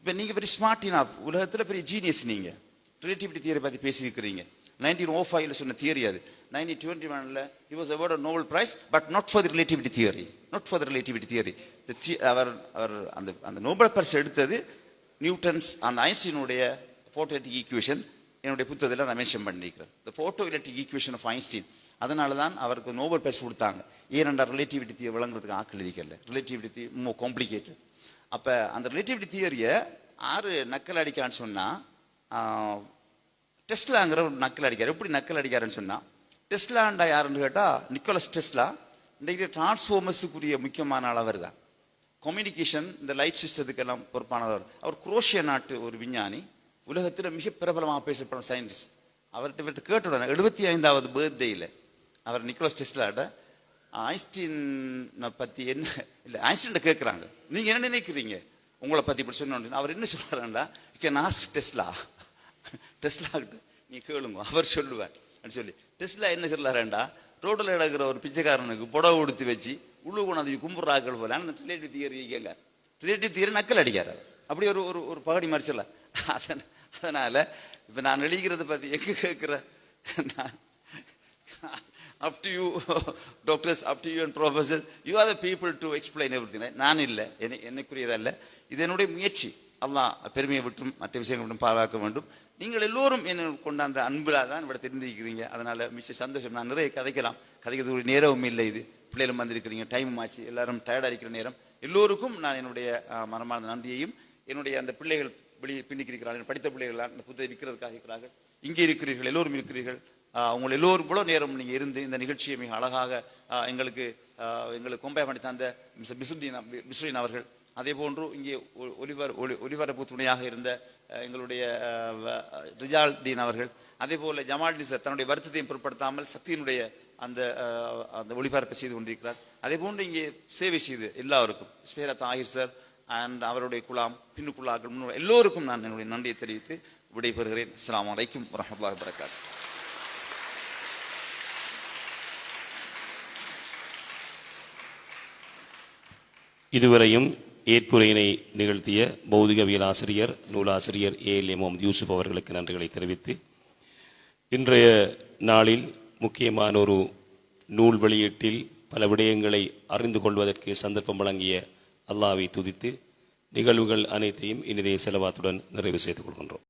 இப்போ நீங்கள் பெரிய ஸ்மார்ட் இனாஃப் உலகத்தில் பெரிய ஜீனியஸ் நீங்கள் ரிலேட்டிவிட்டி தியரி பற்றி பேசியிருக்கிறீங்க. நைன்டீன் ஓ ஃபைவ்ல சொன்ன தியரி அது. நைன்டீன் டுவெண்ட்டி ஒனில் he was awarded Nobel prize but not for the relativity theory not for the relativity theory அவர் அவர் அந்த அந்த நோபல் பரிசு எடுத்தது நியூட்டன்ஸ் அந்த ஐன்ஸ்டீனுடைய ஃபோட்டோட்டிக் ஈக்குவேஷன் என்னுடைய புத்தகத்தில் நான் மென்ஷன் பண்ணியிருக்கிறேன் இந்த photo electric equation of Einstein அதனால தான் அவருக்கு நோபல் பிரைஸ் கொடுத்தாங்க. ஏனென்றால் ரிலேட்டிவிட்டி தியரி விளங்குறதுக்கு ஆக்கள் இருக்கல ரிலேட்டிவிட்டி ரொம்ப காம்ப்ளிகேட்டட் அப்போ அந்த ரிலேட்டிவிட்டி தியரியை ஆறு நக்கல் அடிக்கான்னு சொன்னால் டெஸ்லாங்கிற ஒரு நக்கல் அடிக்கார். எப்படி நக்கல் அடிக்காருன்னு சொன்னால் டெஸ்லாண்டா யாருன்னு கேட்டால் நிக்கோலஸ் டெஸ்லா. இன்றைக்கு டிரான்ஸ்ஃபார்மர்ஸுக்குரிய முக்கியமான அளவர் தான் கம்யூனிகேஷன் இந்த லைட் சிஸ்டத்துக்கெல்லாம் பொறுப்பானவர் அவர். குரோஷிய நாட்டு ஒரு விஞ்ஞானி. உலகத்தில் மிக பிரபலமாக பேசப்படும் சயின்டிஸ்ட் அவர்கிட்ட இவர்கிட்ட கேட்டுடனே எழுபத்தி ஐந்தாவது பர்த்டேயில் அவர் நிக்கோலஸ் டெஸ்லாட்ட ஐன்ஸ்டீனை பற்றி என்ன? இல்லை ஐன்ஸ்டீன் கேட்குறாங்க நீங்கள் என்ன நினைக்கிறீங்க? உங்களை பற்றி இப்படி சொன்னோம் அவர் என்ன சொல்கிறாருன்னா you can ask Tesla Tesla கிட்ட நீ கேளுங்க அவர் சொல்லுவார். அப்படின்னு சொல்லி. டெஸ்லா என்ன சொல்லாரேண்டா ரோட்டில் கிடக்கிற ஒரு பிச்சைக்காரனுக்கு புடவை உடுத்தி வச்சு உள்ளு கொண்டாந்து கும்பிட்றாக்கள் போல. அந்த ரிலேட்டிவ் தியரி கேங்க. ரிலேட்டிவ் தியரி நக்கல் அடிக்கார் அப்படி ஒரு ஒரு ஒரு பகடி மறிச்சல அதன் அதனால் இப்போ நான் எழுதிக்கிறத பற்றி எங்கே கேட்குற நான் up to you doctors up to you and you you the the to explain explain everything நான் இல்லை. என்னை என்னைக்குரியதல்ல இது என்னுடைய முயற்சி. அல்லாஹ் பெருமையை விட்டும் மற்ற விஷயங்கள் விட்டும் பாதுகாக்க வேண்டும். நீங்கள் எல்லோரும் என்னை கொண்டாந்த அன்பில் தான் இவ்வளோ தெரிஞ்சுக்கிறீங்க அதனால் மிச்ச சந்தோஷம். நான் நிறைய கதைக்கலாம். கதைக்கிறதுக்கு நேரமும் இல்லை இது. பிள்ளைகளும் வந்திருக்கிறீங்க டைம் ஆச்சு. எல்லாரும் டயர்டாக இருக்கிற நேரம். எல்லோருக்கும் நான் என்னுடைய மரமான நன்றியையும் என்னுடைய அந்த பிள்ளைகள் வெளியே பின்னிக்கு இருக்கிறார்கள் படித்த பிள்ளைகள் அந்த புத்தகம் விற்கிறதுக்காக இருக்கிறார்கள். இங்கே இருக்கிறீர்கள் எல்லோரும் இருக்கிறீர்கள். உங்கள் எல்லோரும் கூட நேரம் நீங்கள் இருந்து இந்த நிகழ்ச்சியை மிக அழகாக எங்களுக்கு எங்களுக்கு கொம்பை பண்ணி தந்த மிஸ் பிசுதீன் அவ- அவர்கள் அதே போன்று இங்கே ஒ- ஒலிபர ஒளி ஒலிபரப்பு துணையாக இருந்த எங்களுடைய ரிஜால் டீன் அவர்கள் அதே போல ஜமால் சார் தன்னுடைய வருத்தத்தையும் பொருட்படுத்தாமல் சக்தியினுடைய அந்த அந்த ஒளிபரப்பை செய்து கொண்டிருக்கிறார். அதே போன்று இங்கே சேவை செய்து எல்லாருக்கும் ஸ்பேரத் ஆகிர் சார் அண்ட் அவருடைய குலாம் பின்னுக்குள்ளாக்கள் முன்னு எல்லோருக்கும் நான் என்னுடைய நன்றியை தெரிவித்து விடைபெறுகிறேன். அஸ்லாம் வலைக்கும் வரஹ்மத்துல்லாஹி வபரகாத்துஹு இதுவரையும் ஏற்புரையினை நிகழ்த்திய பௌதிகவியல் ஆசிரியர் நூலாசிரியர் ஏ எல் முகமது யூசுப் அவர்களுக்கு நன்றிகளை தெரிவித்து இன்றைய நாளில் முக்கியமான ஒரு நூல் வெளியீட்டில் பல விடயங்களை அறிந்து கொள்வதற்கு சந்தர்ப்பம் வழங்கிய அல்லாவை துதித்து நிகழ்வுகள் அனைத்தையும் இனிதே செலவாத்துடன் நிறைவு செய்து கொள்கின்றோம்.